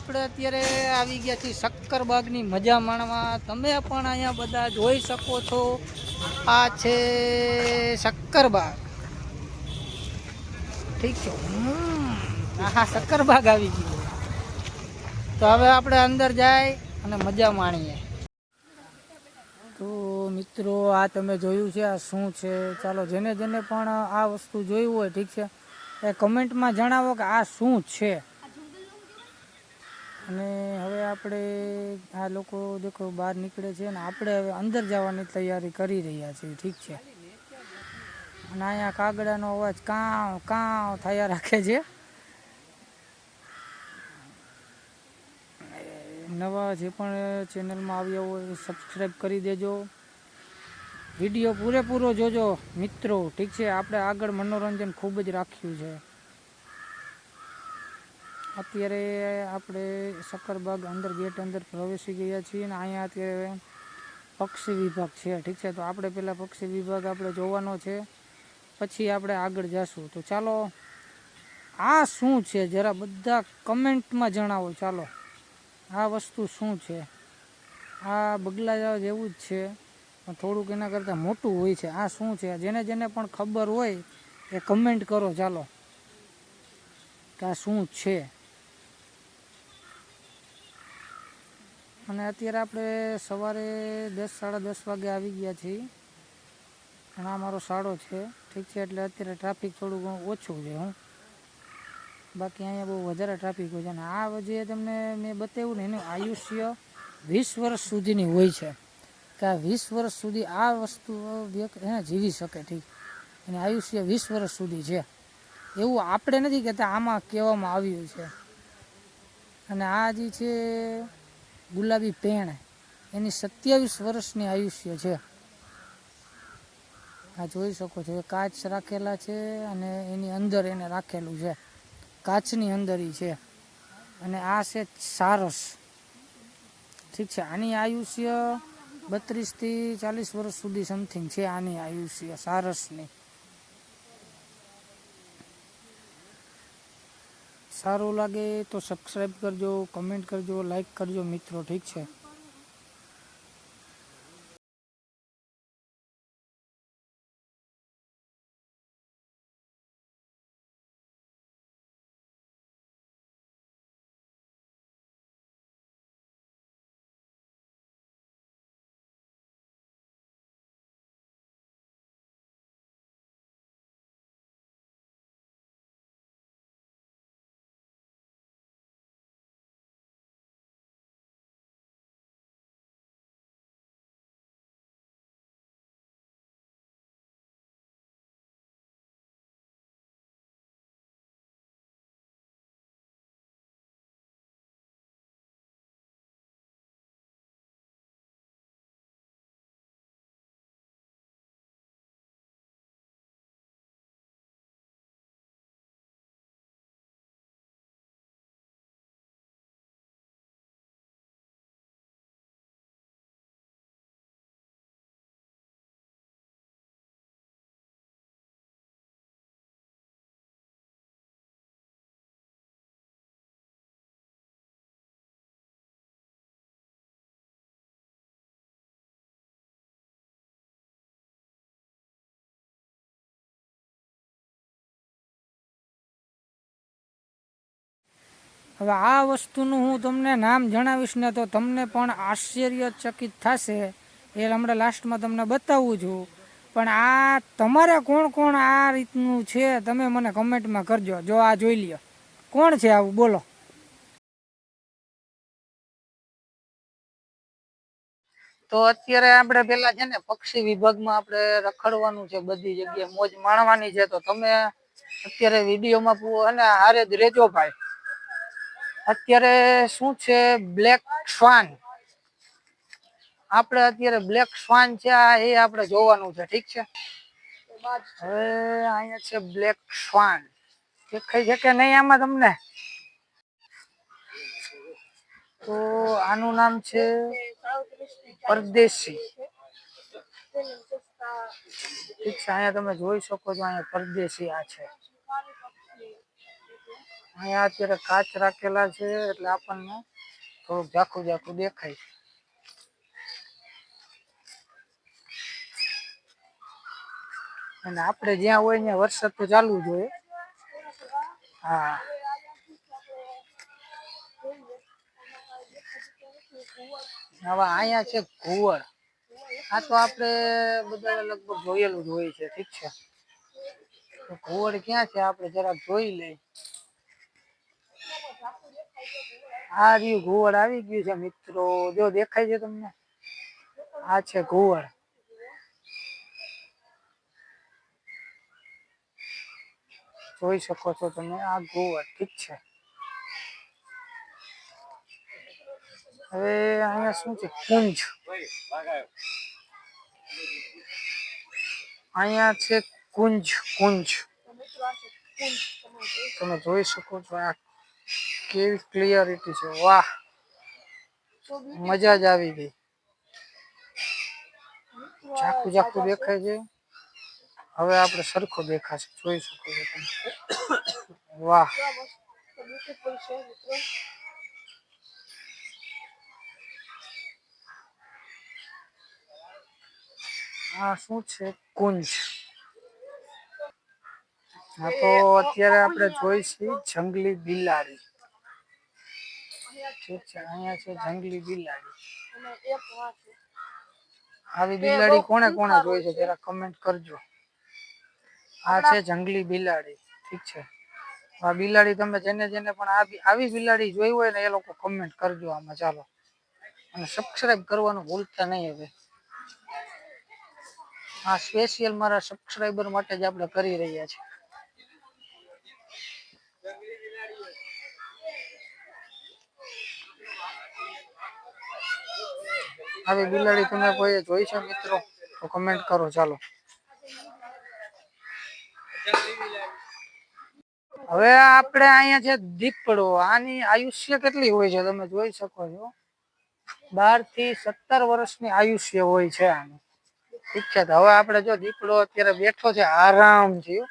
આપણે અત્યારે આવી ગયા છીએ શક્કરબાગની મજા માણવા. તમે પણ અહીંયા બધા જોઈ શકો છો. આ છે શક્કરબાગ. ઠીક છે. હા શક્કરબાગ આવી ગયું. તો હવે આપણે અંદર જાય અને મજા માણીએ. તો મિત્રો, આ તમે જોયું છે, આ શું છે? ચાલો, જેને જેને પણ આ વસ્તુ જોયું હોય, ઠીક છે, એ કમેન્ટમાં જણાવો કે આ શું છે? અને હવે આપણે આ લોકો દેખો બહાર નીકળે છે અને આપણે હવે અંદર જવાની તૈયારી કરી રહ્યા છીએ, ઠીક છે. અને અહીંયા કાગડાનો અવાજ કાં કાં થયા રાખે છે. નવા જે પણ ચેનલમાં આવ્યા હોય સબસ્ક્રાઈબ કરી દેજો. વીડિયો પૂરેપૂરો જોજો મિત્રો, ઠીક છે. આપણે આગળ મનોરંજન ખૂબ જ રાખ્યું છે. અત્યારે આપણે સક્કરબાગ અંદર ગેટ અંદર પ્રવેશી ગયા છીએ અને અહીંયા અત્યારે પક્ષી વિભાગ છે, ઠીક છે? તો આપણે પહેલાં પક્ષી વિભાગ આપણે જોવાનો છે, પછી આપણે આગળ જશું. તો ચાલો, આ શું છે? જરા બધા કમેન્ટમાં જણાવો. ચાલો, આ વસ્તુ શું છે? આ બગલા જેવું જ છે, પણ થોડુંક એના કરતાં મોટું હોય છે. આ શું છે? જેને જેને પણ ખબર હોય એ કમેન્ટ કરો. ચાલો, કે આ શું છે? અને અત્યારે આપણે સવારે દસ, સાડા દસ વાગે આવી ગયા છીએ. અને આ મારો સાડો છે. ઠીક છે, એટલે અત્યારે ટ્રાફિક થોડું ઘણું ઓછું છે હું. બાકી અહીંયા બહુ વધારે ટ્રાફિક હોય છે. અને આ જે તમને મેં બતાવ્યું ને એનું આયુષ્ય વીસ વર્ષ સુધીની હોય છે. કે આ વીસ વર્ષ સુધી આ વસ્તુ એને જીવી શકે, ઠીક. અને આયુષ્ય વીસ વર્ષ સુધી છે. એવું આપણે નથી કહેતા, આમાં કહેવામાં આવ્યું છે. અને આ જે છે ગુલાબી પેણ એની સત્યાવીસ વર્ષની આયુષ્ય છે. આ જોઈ શકો છો, એ કાચ રાખેલા છે અને એની અંદર એને રાખેલું છે. કાચની અંદર છે. અને આ છે સારસ. ઠીક છે, આની આયુષ્ય બત્રીસથી ચાલીસ વર્ષ સુધી સમથિંગ છે, આની આયુષ્ય, સારસની. સારું લાગે તો સબસ્ક્રાઈબ કરજો કમેન્ટ કરજો લાઈક કરજો મિત્રો ઠીક છે? હવે આ વસ્તુનું હું તમને નામ જણાવીશ ને તો તમને પણ આશ્ચર્યચકિત થશે. એ હમણાં લાસ્ટમાં તમને બતાવું છું. પણ આ તમારે કોણ કોણ આ રીતનું છે તમે મને કમેન્ટમાં કરજો. જો આ જોઈ લ્યો. કોણ છે આવું? બોલો. તો અત્યારે આપણે પેલા છે ને પક્ષી વિભાગમાં આપણે રખડવાનું છે બધી જગ્યાએ. મોજ માણવાની છે. તો તમે અત્યારે વિડીયોમાં અને હારે જ રેજો ભાઈ. અત્યારે શું છે? બ્લેક શ્વાન આપણે અત્યારે બ્લેક શ્વાન છે, આ એ આપણે જોવાનું છે, ઠીક છે? અહીંયા છે બ્લેક શ્વાન દેખાય છે કે નહીં આમાં તમને? તો આનું નામ છે પરદેશી. ઠીક છે, અહીંયા તમે જોઈ શકો છો, અહીંયા પરદેશી આ છે. અહીંયા અત્યારે કાચ રાખેલા છે એટલે આપણને થોડુંક ઝાખું ઝાખું દેખાય અને આપણે જ્યાં હોય ત્યાં વરસાદ તો ચાલુ જ હોય. હા. હવે અહીંયા છે ઘુવડ. આ તો આપણે બધા લગભગ જોયેલું જ હોય છે, ઠીક છે. ઘુવડ ક્યાં છે? આપણે જરાક જોઈ લઈ આ રહ્યું ઘુવડ આવી ગયું છે મિત્રો. જો દેખાય છે તમને? આ છે ઘુવડ. જોઈ શકો છો તમે આ ઘુવડ. ઠીક છે. હવે અહીંયા શું છે? કુંજ. અહીંયા છે કુંજ. કુંજ. તમે જોઈ શકો છો આ કેવી ક્લિયરિટી છે. વાહ. મજા જ આવી ગઈ. ઝાખું ઝાખું દેખાય છે. હવે આપણે સરખો દેખાશે. જોઈ શકો છો તમે. વાહ. આ શું છે? કુંજ. હા તો અત્યારે આપણે જોઈશું જંગલી બિલાડી. ઠીક છે અહીંયા છે જંગલી બિલાડી. આવી બિલાડી કોને કોણે જોઈ છે? જરા કમેન્ટ કરજો. આ છે જંગલી બિલાડી. ઠીક છે. આ બિલાડી તમે જેને જેને પણ આવી બિલાડી જોઈ હોય ને એ લોકો કમેન્ટ કરજો આમાં ચાલો. અને સબસ્ક્રાઇબ કરવાનું ભૂલતા નહીં હવે. આ સ્પેશિયલ મારા સબસ્ક્રાઇબર માટે જ આપણે કરી રહ્યા છીએ. આવી બિલાડી તમે કોઈ જોઈ છે મિત્રો, તો કમેન્ટ કરો, ચાલો. હવે આપણે અહીંયા છે દીપડો, આની આયુષ્ય કેટલી હોય છે તમે જોઈ શકો છો? બારથી સત્તર વર્ષની આયુષ્ય હોય છે આનું. ઠીક છે હવે આપણે જો દીપડો અત્યારે બેઠો છે આરામથી.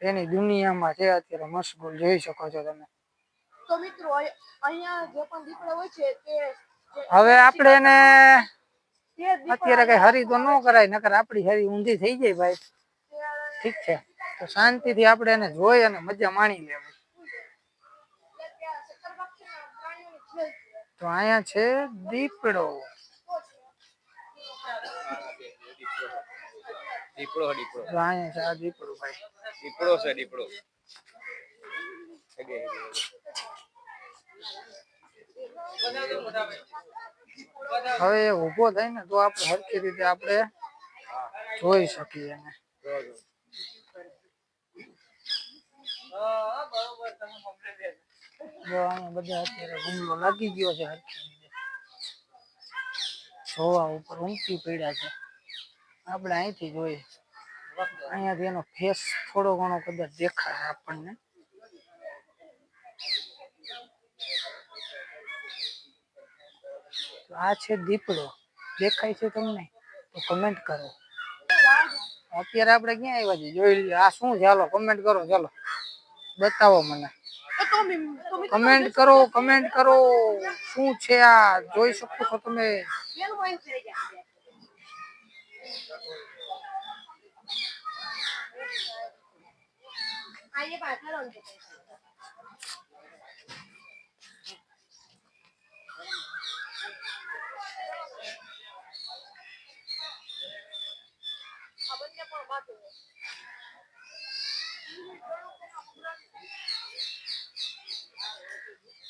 એની દુનિયામાં છે, અત્યારે મશગુલ જોઈ શકો છો તમે. તો મિત્રો અહીંયા જે પણ દીપડા હોય છે, તે હવે આપણે એને અત્યારે કઈ હરી તો ન કરાય નકર આપણી હરી ઊંધી થઈ જાય ભાઈ. ઠીક છે. તો શાંતિથી આપણે એને જોઈ અને મજા માણી લેવી. તો અહીંયા છે દીપડો. દીપડો દીપડો. અહીંયા છે આ દીપડો ભાઈ. દીપડો છે દીપડો. હવે એ ઊભો થાય ને તો આપણે સરખી રીતે આપણે જોઈ શકીએ એને. બધા અત્યારે હુમલો લાગી ગયો છે સરખી રીતે. જોવા ઉપર ઊંચી પડ્યા છે. આપણે અહીંથી જોઈએ. અહીંયાથી એનો ફેસ થોડો ઘણો કદાચ દેખાય આપણને. આ છે દીપડો. દેખાય છે તમને? તો કમેન્ટ કરો. અત્યારે આપણે ક્યાં આવ્યા છીએ? જોઈ લઈએ આ શું ચાલો કમેન્ટ કરો ચાલો. બતાવો મને. કમેન્ટ કરો કમેન્ટ કરો. શું છે આ? જોઈ શકો છો તમે? પેલું હોય છે. ત્યાં. આ એ પાછળ છે. આ બંને પણ માથું છે.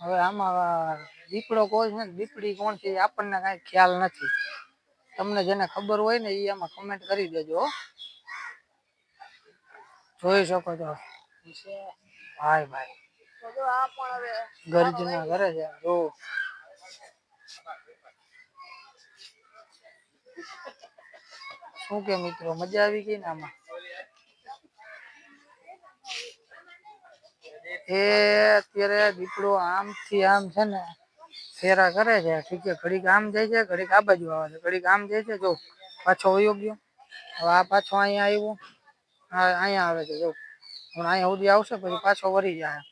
હવે આમાં દીપડો કોણ છે દીપડી કોણ છે આપણને કાંઈ ખ્યાલ નથી. તમને જેને ખબર હોય ને એ આમાં કમેન્ટ કરી દેજો જોઈ શકો છો. ભાઈ ભાઈ. ગરજના કરે છે. જો. શું કે મિત્રો? મજા આવી ગઈ ને આમાં? એ અત્યારે દીપડો આમથી આમ છે ને, ફેરા કરે છે. ઠીક છે, ઘડીક આમ જાય છે, ઘડીક આ બાજુ આવે છે. ઘડીક આમ જાય છે, જો, પાછો વયો ગયો હવે આ પાછો અહીંયા આવ્યો. હા, અહીંયા આવે છે, જો. પણ અહીંયા સુધી આવશે, પછી પાછો વળી જાય.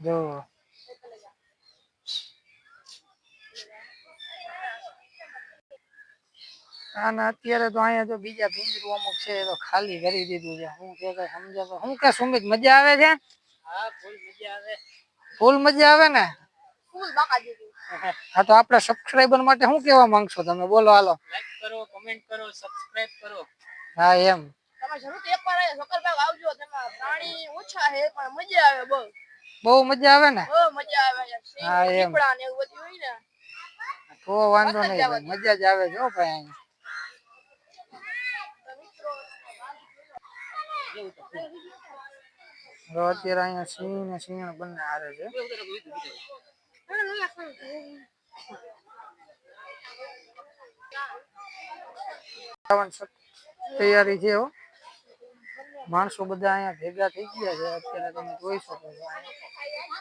જો. આના અત્યારે તો અહીંયા તો બીજા પિંજરું અમુક છે એ તો ખાલી કરી દીધું છે. હું કે કઈ સમજાતો હું કે સુમિત મજા આવે છે? હા ફૂલ મજા આવે. ફૂલ મજા આવે ને? ફૂલ બાકા દીધી હા તો આપણા સબસ્ક્રાઇબર માટે શું કહેવા માંગશો તમે? બોલો હાલો. લાઈક કરો કમેન્ટ કરો સબસ્ક્રાઇબ કરો. હા એમ. તમે જરૂર એકવાર સકરબાગ આવજો તેમાં પ્રાણી ઓછા છે પણ મજા આવે બહુ. બહુ મજા આવે ને? બહુ મજા આવે હા, એમ. દીપડા ને એવું બધું હોય ને. તો વાંધો નહીં મજા જ આવે જો ભાઈ. તો અત્યારે અહીંયા સિંહ ને સિંહ બંને હારે છે. તૈયારી માણસો બધા અહીંયા ભેગા થઈ ગયા છે. અત્યારે તમે જોઈ શકો છો.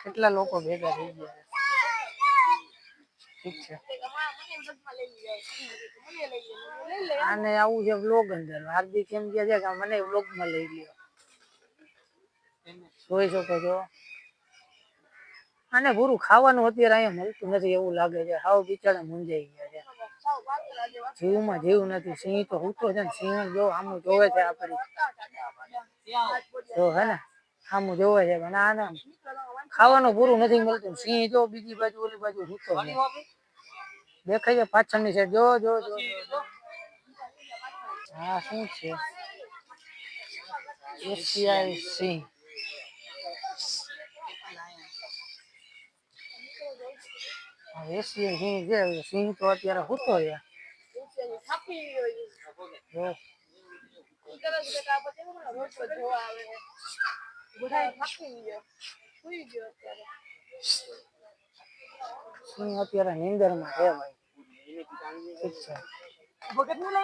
કેટલા લોકો ભેગા થઈ ગયા છે. આને આવું છે વ્લોગ અંદર. હાર્દિક એમ કહે છે કે મને વ્લોગમાં લઈ લ્યો. જોઈ શકો છો. આને પૂરું ખાવાનું અત્યારે અહીંયા મળતું નથી એવું લાગે છે. હાવ બિચારા મૂંઝાઈ ગયા છે. જીવમાં જીવ નથી. સિંહ તો હૂતો છે ને. સિંહ જો આમ જોવે છે આપડી. જો હે ને? આમું જોવે છે, પણ આને ખાવાનું પૂરું નથી મળતું. સિંહ જો બીજી બાજુ, ઓલી બાજુ હૂતો દેખાય છે પાછળની સાઈડ જો જો જો. હા, શું છે? એશિયાઈ સિંહ. એશિયાઈ સિંહ છે સિંહ તો અત્યારે હૂતો છે. જો. બધા થાકી ગયો સુઈ ગયો અત્યારે સિંહ અત્યારે નીંદરમાં છે ભાઈ ઠીક છે. ને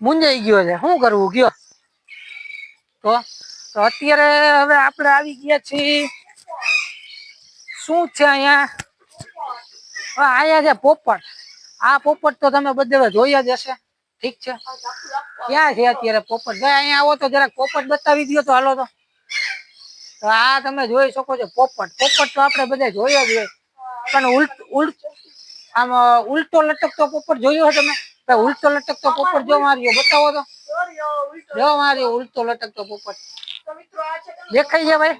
મુંજાઈ ગયો છે. શું કરવું? ગયો. તો તો અત્યારે હવે આપણે આવી ગયા છીએ. શું છે અહીંયા? અહીંયા છે પોપટ. આ પોપટ તો તમે બધે જોયા જ હશે. ઠીક છે? ક્યાં છે અત્યારે પોપટ? ભાઈ અહીંયા આવો તો જરાક પોપટ બતાવી દો તો હાલો તો. આ તમે જોઈ શકો છો પોપટ. પોપટ તો આપણે બધા જોયા જ હોય. પણ ઉલટ ઉલટ, આમ ઉલટો લટકતો પોપટ જોયો હોય તમે? ઉલટો લટકતો પોપટ જો માર્યો, બતાવો તો. જો માર્યો ઉલટો લટકતો પોપટ. દેખાય છે ભાઈ.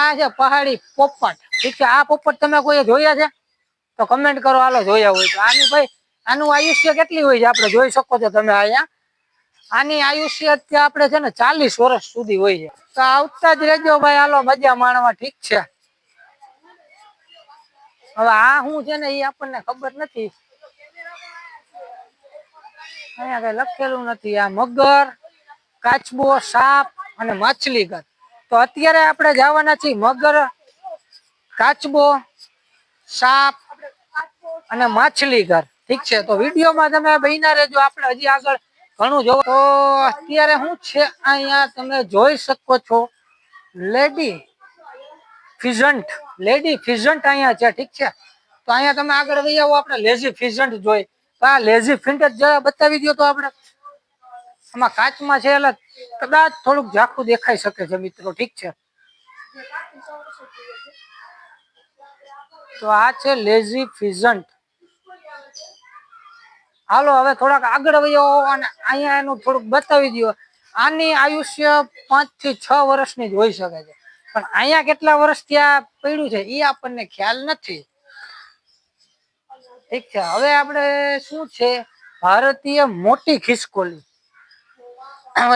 આ છે પહાડી પોપટ. ઠીક છે? આ પોપટ તમે કોઈ જોયા છે? તો કમેન્ટ કરો, હાલો જોયા હોય તો. આની ભાઈ, આનું આયુષ્ય કેટલી હોય છે આપણે જોઈ શકો છો તમે અહીંયા. આની આયુષ્ય અત્યારે આપણે છે ને ચાલીસ વર્ષ સુધી હોય છે. તો આવતા જ રહેજો ભાઈ, હાલો, મજા માણવા, ઠીક છે. હવે આ શું છે ને એ આપણને ખબર નથી. અહીંયા કઈ લખેલું નથી. આ મગર, કાચબો, સાપ અને માછલીઘર. તો અત્યારે આપણે જવાના છીએ મગર, કાચબો, સાપ અને માછલી ઘર ઠીક છે, તો વિડીયોમાં તમે બહીના રહેજો. આપણે હજી આગળ ઘણું જોવો. તો અત્યારે શું છે? અહીંયા તમે જોઈ શકો છો. લેડી ફિઝન્ટ લેડી ફિઝન્ટ અહીંયા છે, ઠીક છે? તો અહીંયા તમે આગળ વહી આવો, આપણે લેઝી ફિઝન્ટ જોઈ. આ લેઝી ફિન્ટ બતાવી દો તો આપણે. આમાં કાચમાં છે, એટલે કદાચ થોડુંક ઝાખું દેખાઈ શકે છે, મિત્રો, ઠીક છે? તો આ છે લેઝી ફિઝન્ટ હાલો, હવે થોડાક આગળ વયો અને અહીંયા એનું થોડુંક બતાવી દો આની આયુષ્ય પાંચથી છ વર્ષની જ હોઈ શકે છે. પણ અહીંયા કેટલા વર્ષ ત્યાં પડ્યું છે એ આપણને ખ્યાલ નથી. ઠીક છે, હવે આપણે શું છે? ભારતીય મોટી ખિસકોલી.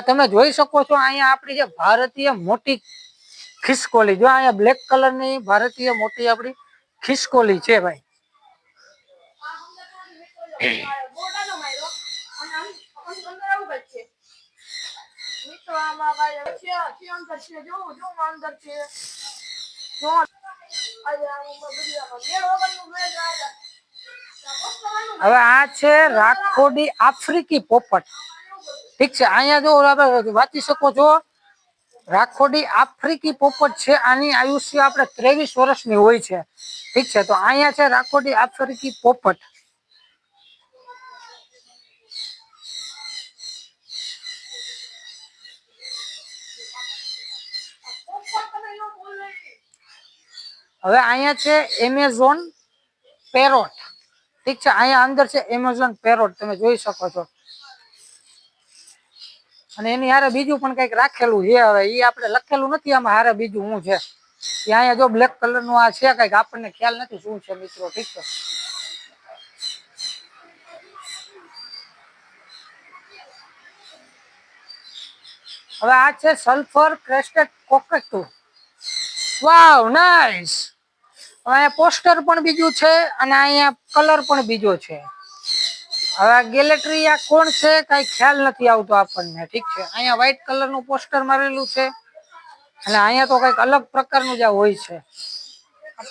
તમે જોઈ શકો છો, અહીંયા આપણી જે ભારતીય મોટી ખિસકોલી, જો અહીંયા બ્લેક કલરની ભારતીય મોટી આપણી ખિસકોલી છે ભાઈ બોટાનો માર્યો અને આમ આમ અંદર આવું કાંઈક છે મિત્રો આમાં કાંઈ છે છે અંદર છે જો જો અંદર છે જો. હવે આ છે રાખોડી આફ્રિકી પોપટ ઠીક છે, અહીંયા જો આપણે વાંચી શકો છો, રાખોડી આફ્રિકી પોપટ છે, આની આયુષ્ય આપણે ત્રેવીસ વર્ષની હોય છે ઠીક છે, તો અહીંયા છે રાખોડી આફ્રિકી પોપટ તમે નો બોલે હવે અહીંયા છે એમેઝોન પેરોટ ઠીક છે? અહીંયા અંદર છે એમેઝોન પેરોટ તમે જોઈ શકો છો. અને એની હારે બીજું પણ કંઈક રાખેલું છે હવે. એ આપણે લખેલું નથી આમાં હારે બીજું શું છે. અહીંયા જો બ્લેક કલરનું આ છે, કંઈક આપણને ખ્યાલ નથી શું છે મિત્રો, ઠીક છે? હવે આ છે sulphur crested cockatoo wow nice અહીંયા પોસ્ટર પણ બીજું છે અને અહીંયા કલર પણ બીજો છે. હવે આ ગેલેટરી આ કોણ છે કઈ ખ્યાલ નથી આવતો આપણને, ઠીક છે? અહીંયા વ્હાઈટ કલરનું પોસ્ટર મારેલું છે. અને અહીંયા તો કંઈક અલગ પ્રકારનું જ હોય છે.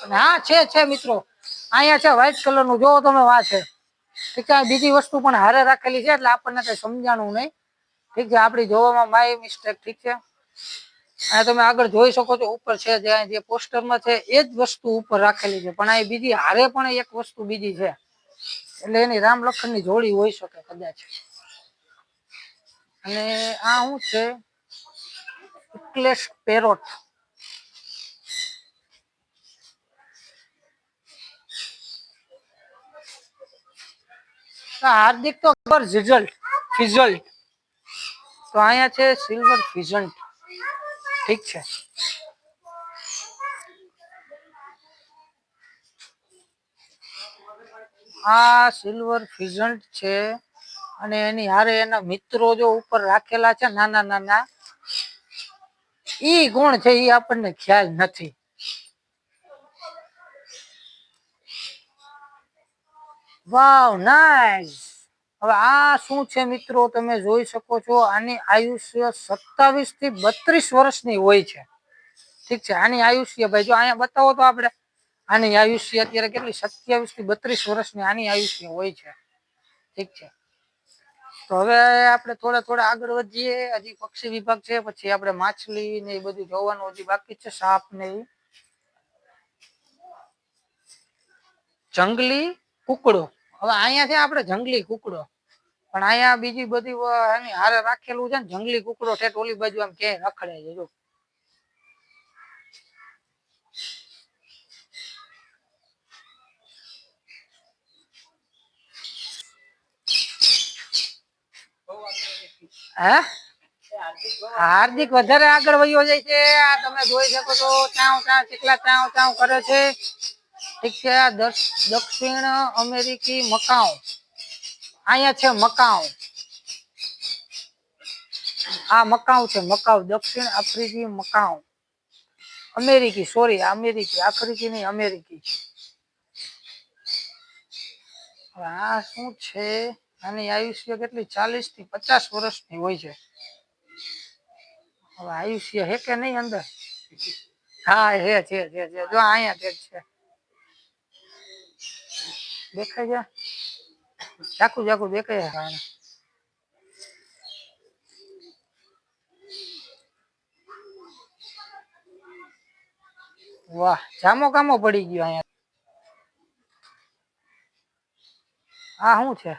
હા છે છે મિત્રો. અહીંયા છે વ્હાઈટ કલરનું. જોવો તમે વા છે. ઠીક છે બીજી વસ્તુ પણ હારે રાખેલી છે, એટલે આપણને કઈ સમજાણું નહીં. ઠીક છે, આપણી જોવામાં માય મિસ્ટેક ઠીક છે. અને તમે આગળ જોઈ શકો છો, ઉપર છે જે જે પોસ્ટરમાં છે, એ જ વસ્તુ ઉપર રાખેલી છે. પણ આ બીજી હારે પણ એક વસ્તુ બીજી છે. એટલે એની રામ લખનની જોડી હોઈ શકે કદાચ. અને આ શું છે? ઇક્લેશ પેરોટ. હાર્દિક તો ખબર રિઝલ્ટ ફિઝલ્ટ તો અહીંયા છે સિલ્વર ફિઝન્ટ. ઠીક છે. આ સિલ્વર ફિઝન્ટ છે અને એની હારે એના મિત્રો જો ઉપર રાખેલા છે નાના નાના, ઈ ગુણ છે ઈ આપણને ખ્યાલ નથી. વાવ નાઈસ હવે આ શું છે મિત્રો? તમે જોઈ શકો છો આની આયુષ્ય સત્તાવીસથી બત્રીસ વર્ષની હોય છે. ઠીક છે? આની આયુષ્ય ભાઈ, જો અહીંયા બતાવો તો આપણે. આની આયુષ્ય અત્યારે કેટલી? સત્યાવીસથી બત્રીસ વર્ષની આની આયુષ્ય હોય છે. ઠીક છે? તો હવે આપણે થોડા થોડા આગળ વધીએ. હજી પક્ષી વિભાગ છે, પછી આપણે માછલી ને એ બધું જોવાનું હજી બાકી છે, સાપ ને જંગલી કુકડો. હવે અહીંયા છે આપણે જંગલી કુકડો. પણ અહીંયા બીજી બધી એની હારે રાખેલું છે ને, જંગલી કુકડો ઠેઠ ઓલી બાજુ આમ ક્યાંય રખડે છે, જો. હાર્દિક વધારે આગળ વયો જાય છે. આ તમે જોઈ શકો છો ચાવ ચા કેટલા ચાવ ચાવ કરે છે. દક્ષિણ અમેરિકી મકાઉ. અહીંયા છે મકાઉ. આ મકાઉ છે, મકાઉ. દક્ષિણ આફ્રિકી મકાઉ. અમેરિકી, સોરી અમેરિકી આફ્રિકી નહીં, અમેરિકી. આ શું છે? આની આયુષ્ય કેટલી? ચાલીસથી પચાસ વર્ષની હોય છે. હવે આયુષ્ય હે કે નહીં અંદર? હા, હે, છે જો અહીંયા છે. દેખાય છે? ચાકુ ચાકુ દેખાય હા. વાહ, જામો કામો પડી ગયો અહીંયા. આ શું છે?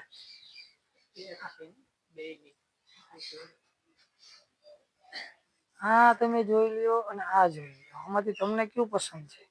આ તમે જોઈ લ્યો અને આ જોઈ લ્યો. આમાંથી તમને કયું પસંદ છે?